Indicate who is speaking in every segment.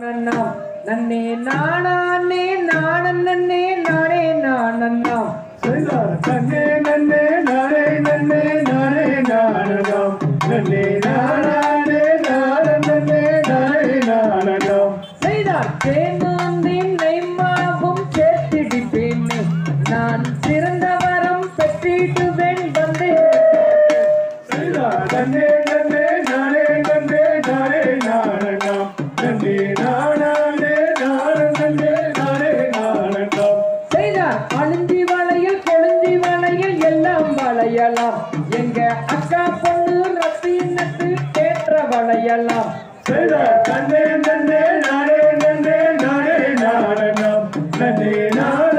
Speaker 1: நன்னாம் நன்னே நானே நாணன் நன்னே நானே நானன்னாம்
Speaker 2: செய்தார் தன்னே நன்னே நானே நன்னே நானே நானதாம் நன்னே நானே நானே நன்னே நானே நானதாம்
Speaker 1: செய்தார். தேனாந்தின்
Speaker 2: Nina.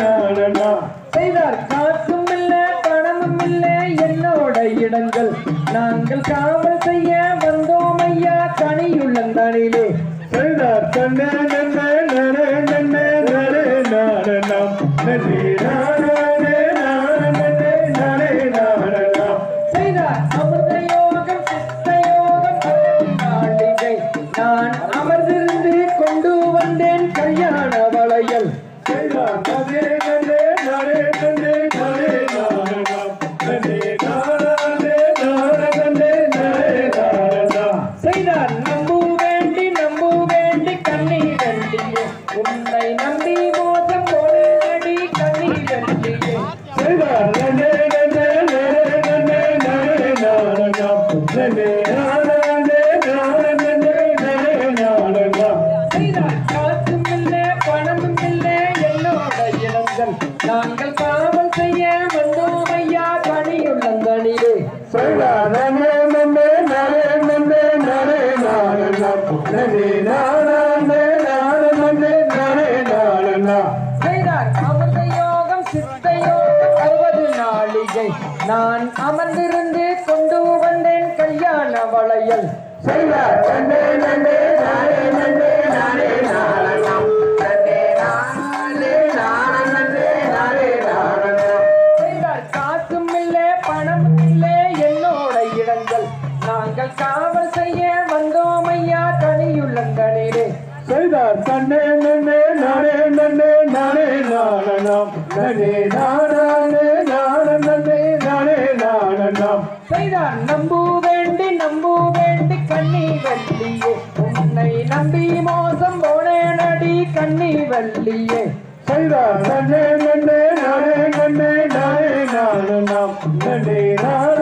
Speaker 2: நானதாம்
Speaker 1: செய்தார். காசும் இல்லை பணமும் இல்லை என்னோட இடங்கள். நாங்கள் காவல் செய்ய வந்தோம் ஐயா தனியுள்ளந்தனிலே
Speaker 2: செய்தார். தன்னே நன்னே நானே நன்னே நான்
Speaker 1: அமர்ந்திருந்து கொண்டு வந்தேன் கல்யாண வளையல்.
Speaker 2: செய்தார்
Speaker 1: நாங்கள் காவல் செய்ய வந்தோம் ஐயா தனியுள்ளந்தனிலே
Speaker 2: செய்தார் நன்னே நன்னே நானே நன்னே நானே நானதாம் நன்னே நானே நானே நன்னே நானே
Speaker 1: செய்தார் அமிர்த யோகம் சித்த யோகம் அறுபது நாளிகை. நான் அமர்ந்திருந்து கொண்டு வந்தேன் கல்யாண வளையல்.
Speaker 2: செய்தார். நன்னே நன்னே நானே நன்னே தன்னே நன்னே நானே நன்னே நானே நானதாம் நன்னே நானே நானே நன்னே நானே நானதாம்
Speaker 1: செய்தார் நம்பு வேண்டி நம்பு வேண்டி கண்ணி வள்ளியே. உன்னை நம்பி மோசம் போனேனடி கண்ணி வள்ளியே.
Speaker 2: செய்தார் தன்னே நன்னே நானே நன்னே நானே நானதாம் நன்னே நானே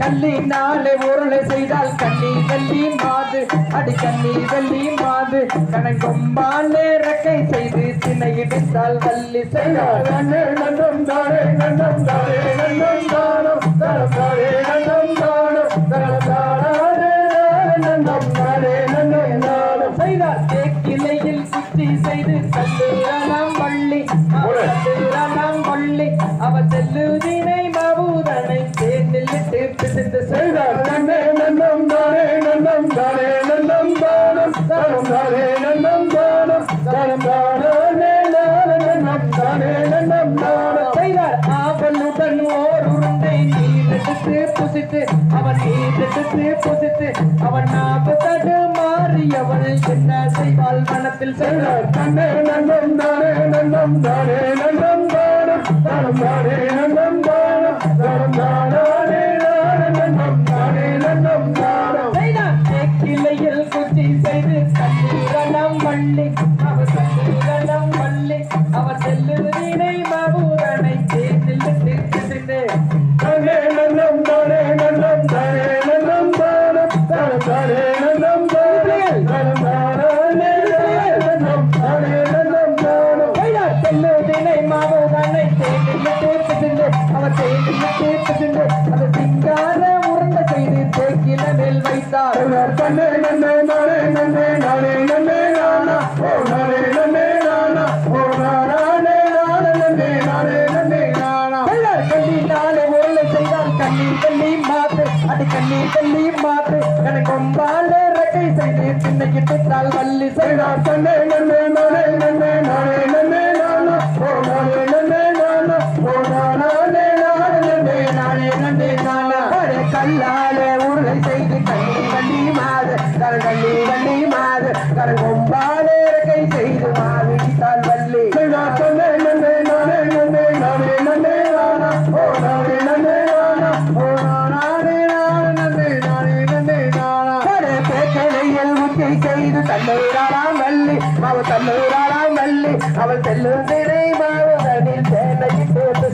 Speaker 1: நாளை உருளை செய்தால் கண்ணி வெள்ளி மாது. அடி கண்ணி வெள்ளி மாது. கணக்கொம்பாலே ரெக்கை செய்து திணை இடித்தால் வள்ளி
Speaker 2: நன்னே நன்னம் தானே நன்னம் தானே நன்னம் தானம் தரம் தானே நன்னம் தானம் தரம் தானே நன்னம் தானே நன்னம் தானம்
Speaker 1: செய்தார். தேக்கிளையில் குத்தி செய்து கல்லுரணம் வள்ளி. கல்லுரணம் வள்ளி. அவ பிசிந்து
Speaker 2: செய்தார் நன்னே நன்னம் தானே நன்னம் தானே நன்னம் தானம் தரம் தானே நன்னம் தானம் தரம் தானே நானே நன்னம் தானே நன்னம் தானம்
Speaker 1: செய்தார் ஆவலுடன் ஓர் உருண்டை நீர் எடுத்து புசித்து அவன் நீர் எடுத்து புசித்து அவன் நாற்பத்தடு மாறியவள் என்ன செய்வாள் மனத்தில் செய்தார்
Speaker 2: தன்னே நன்னம் தானே நன்னம் தானே நன்னம் தானம் தரம் தானே நன்னம்
Speaker 1: அவ செல்லுதினை மபூதனை தேர்நில்லிட்டு பிசிந்து
Speaker 2: தன்னே நன்னம் தானே நன்னம் தானே நன்னம் தானம் தரம் தானே நன்னம் தானே தரம் தானே நன்னம் தானே தானம்
Speaker 1: அவர் சென்று அதை சிங்கார அது கண்ணீர் மாத்து எனக்கு கொம்பால ரெக்கை செய்து சின்னைக்கு தால் வள்ளி செய்தார்.
Speaker 2: தன்னே நன்னே நானே நன்னே நானே நன்னே.
Speaker 1: தன்னூராளாம் வள்ளி மாவு தன்னூராளாம் வள்ளி அவள் செல்லும் திரை மாவு தனில் தேனைக்கு போட்டு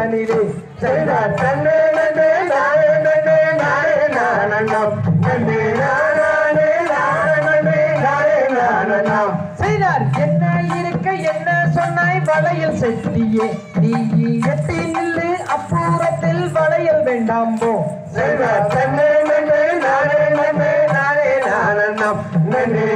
Speaker 1: தனிலே செய்தார் தன்னே நன்னே நானே நன்னே நானே நானண்ணம். நன்னே நானே நானே நானே நானண்ணம். செய்தார். என்ன இருக்க என்ன சொன்னாய்? வளையல் செட்டியே நீ எட்டி நில்லு அப்புறத்தில் வளையல் வேண்டாம் போ செய்தார். தன்னே நன்னே நானே நன்னே நானே நானண்ணம். நன்னே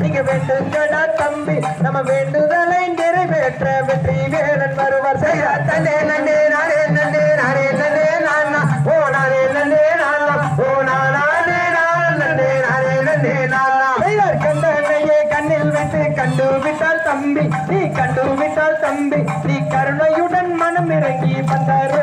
Speaker 1: நீங்க வேண்டுங்கடா தம்பி. நம்ம வேண்டுதலை நிறைவேற்ற வெற்றி வேலன் வருவார். செய்தார் தன்னே நன்னே நானே நன்னே நானே நன்னே நானா. ஓ நானே நன்னே நானா. ஓ நானே நானே. நானே நன்னே நானா. செய்தார் கண்டனையே கண்ணில் வைத்து கண்டு விட்டால் தம்பி. நீ கண்டு விட்டால் தம்பி நீ கருணையுடன் மனம் இறங்கி வந்தார்